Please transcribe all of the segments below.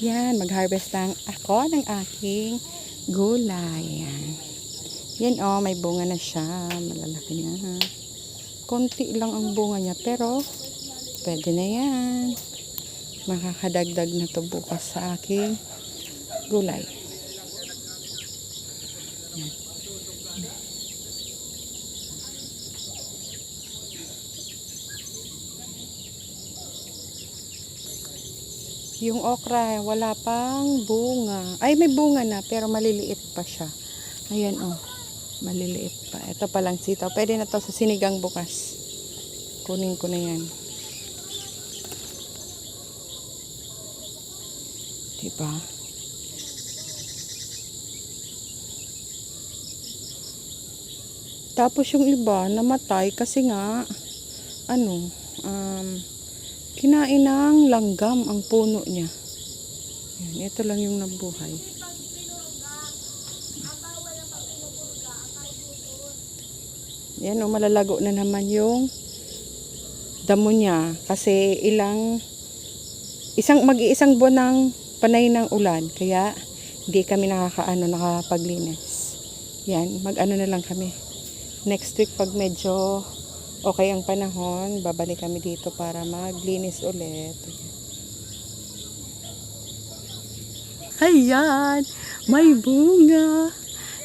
Yan, mag-harvest lang ako ng aking gulay. Yan. Yan oh, may bunga na siya. Malalaki na. Konti lang ang bunga niya, pero pwede na yan. Makakadagdag na to bukas sa aking gulay. Yung okra, wala pang bunga. Ay, may bunga na, pero maliliit pa siya. Ayan, oh. Maliliit pa. Ito pa lang sitaw. Pwede na to sa sinigang bukas. Kunin ko na yan. Diba? Tapos yung iba, namatay kasi nga, ano, um, kinain ng langgam ang puno niya. Yan, ito lang yung nabuhay. Yan o, malalago na naman yung damo niya. Kasi ilang, isang, mag-iisang buwan ng panay ng ulan. Kaya, hindi kami nakakaano, nakapaglinis. Yan, mag-ano na lang kami. Next week, pag medyo okay ang panahon, babalik kami dito para maglinis ulit. Ayan, may bunga.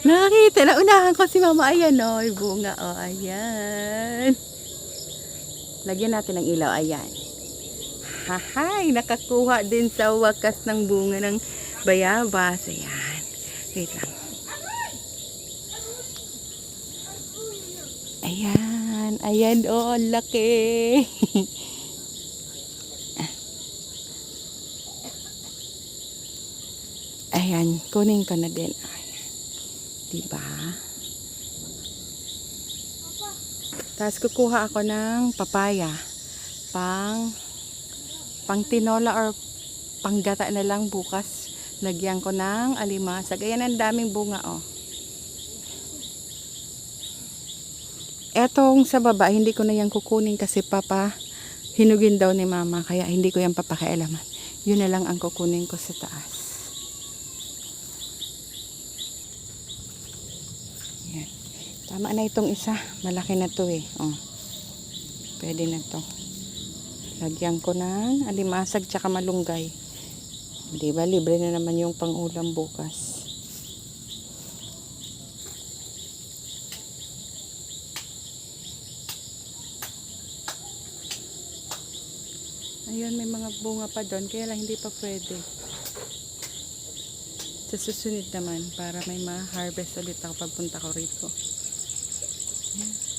Nakita, naunahan ko si mama. Ayan o, may bunga o. ayan. Lagyan natin ng ilaw. Ayan. Hahay, nakakuha din sa wakas ng bunga ng bayabas. Ayan. Wait lang. Ayan. Ayan oh, laki. Ayan, kunin ko na din. Ayan. Diba? Tapos kukuha ako ng papaya. Pang pang tinola or panggata na lang bukas. Lagyan ko ng alimasag. Ayan ang daming bunga oh. Etong sa baba, hindi ko na yan kukunin kasi papa hinugin daw ni mama. Kaya hindi ko yan papakialaman. Yun na lang ang kukunin ko sa taas. Yan. Tama na itong isa. Malaki na to eh. Oh. Pwede na to. Lagyan ko ng alimasag tsaka malunggay. Di ba? Libre na naman yung pangulam bukas. Ayun, may mga bunga pa doon. Kaya lang hindi pa pwede. Sa susunod naman, para may ma-harvest ulit ako pagpunta ko rito. Yan.